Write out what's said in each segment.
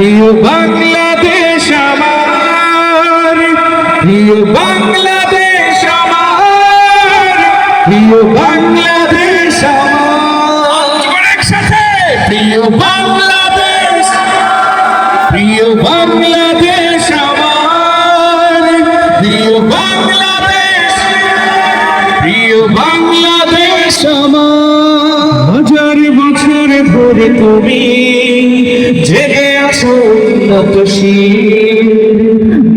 প্রিয় বাংলাদেশ আমার, প্রিয় বাংলাদেশ আমার, প্রিয় বাংলাদেশ আমার। একসাথে প্রিয় বাংলাদেশ প্রিয় বাংলাদেশ আমার, প্রিয় বাংলাদেশ প্রিয় বাংলাদেশ আমার। হাজার বছর ধরে তুমি আসো উন্নত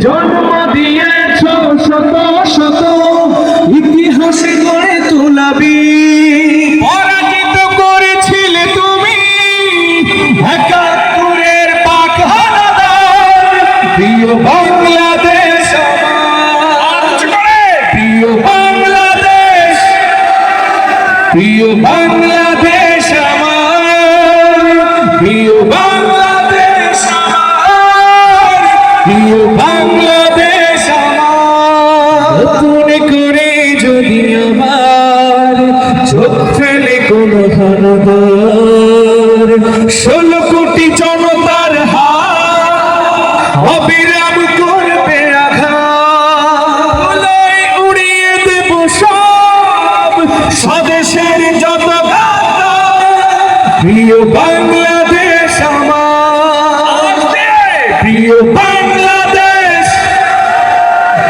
জন্ম দিয়েছ শত শত, ইতিহাসে গড়ে তোলাবি পরাজিত করেছিলে তুমি একাত্তরের পাক হানাদার। প্রিয় বাংলাদেশ প্রিয় বাংলাদেশ প্রিয় বাংলাদেশ আমার। প্রিয় বাংলাদেশ বাংলাদেশ নতুন করে যদি আমার চোখ কোনো হানাদার ষোলো কোটি জনতার হাত করবে। প্রিয় বাংলাদেশ